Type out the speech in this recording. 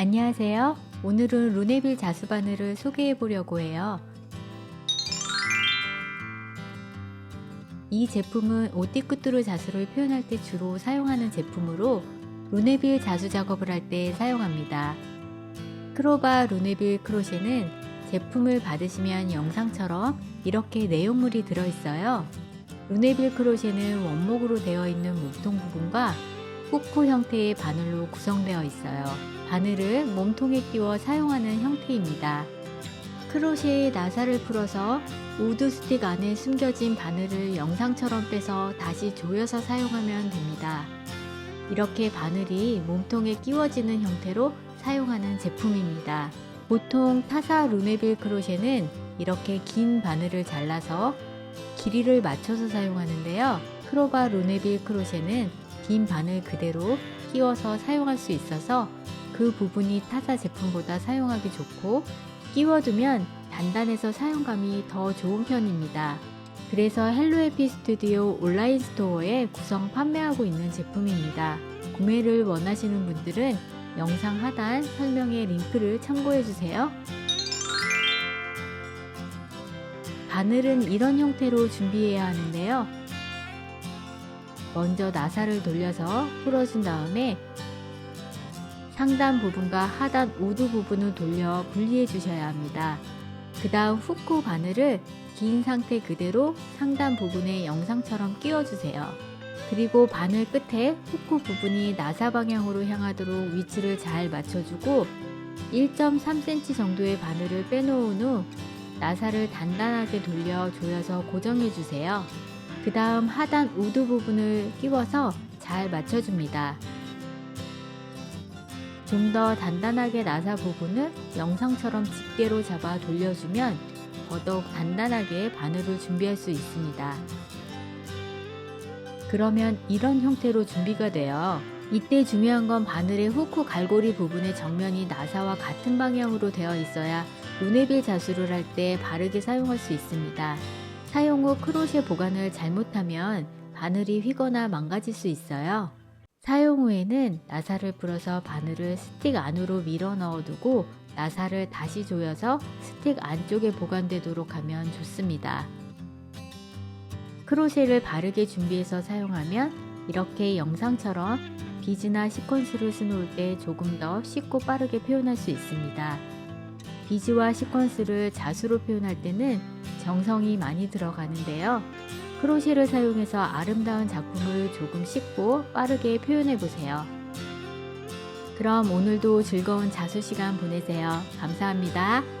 안녕하세요. 오늘은 루네빌 자수바늘을 소개해 보려고 해요. 이 제품은 오띠끄뚜루 자수를 표현할 때 주로 사용하는 제품으로 루네빌 자수 작업을 할 때 사용합니다. 크로바 루네빌 크로셰는 제품을 받으시면 영상처럼 이렇게 내용물이 들어있어요. 루네빌 크로셰는 원목으로 되어 있는 몸통 부분과 후크 형태의 바늘로 구성되어 있어요. 바늘을 몸통에 끼워 사용하는 형태입니다. 크로셰의 나사를 풀어서 우드 스틱 안에 숨겨진 바늘을 영상처럼 빼서 다시 조여서 사용하면 됩니다. 이렇게 바늘이 몸통에 끼워지는 형태로 사용하는 제품입니다. 보통 타사 루네빌 크로셰는 이렇게 긴 바늘을 잘라서 길이를 맞춰서 사용하는데요. 크로바 루네빌 크로셰는 긴 바늘 그대로 끼워서 사용할 수 있어서 그 부분이 타사 제품보다 사용하기 좋고 끼워두면 단단해서 사용감이 더 좋은 편입니다. 그래서 헬로에피 스튜디오 온라인 스토어에 구성 판매하고 있는 제품입니다. 구매를 원하시는 분들은 영상 하단 설명에 링크를 참고해주세요. 바늘은 이런 형태로 준비해야 하는데요. 먼저 나사를 돌려서 풀어준 다음에 상단 부분과 하단 우드 부분을 돌려 분리해 주셔야 합니다. 그 다음 후크 바늘을 긴 상태 그대로 상단 부분에 영상처럼 끼워주세요. 그리고 바늘 끝에 후크 부분이 나사 방향으로 향하도록 위치를 잘 맞춰주고 1.3cm 정도의 바늘을 빼놓은 후 나사를 단단하게 돌려 조여서 고정해 주세요. 그 다음 하단 우드 부분을 끼워서 잘 맞춰줍니다. 좀 더 단단하게 나사 부분을 영상처럼 집게로 잡아 돌려주면 더더욱 단단하게 바늘을 준비할 수 있습니다. 그러면 이런 형태로 준비가 돼요. 이때 중요한 건 바늘의 후크 갈고리 부분의 정면이 나사와 같은 방향으로 되어 있어야 루네빌 자수를 할 때 바르게 사용할 수 있습니다. 사용 후 크로셰 보관을 잘못하면 바늘이 휘거나 망가질 수 있어요. 사용 후에는 나사를 풀어서 바늘을 스틱 안으로 밀어 넣어두고 나사를 다시 조여서 스틱 안쪽에 보관되도록 하면 좋습니다. 크로셰를 바르게 준비해서 사용하면 이렇게 영상처럼 비즈나 시퀀스를 수놓을 때 조금 더 쉽고 빠르게 표현할 수 있습니다. 비즈와 시퀀스를 자수로 표현할 때는 정성이 많이 들어가는데요. 크로셰를 사용해서 아름다운 작품을 조금 쉽고 빠르게 표현해 보세요. 그럼 오늘도 즐거운 자수 시간 보내세요. 감사합니다.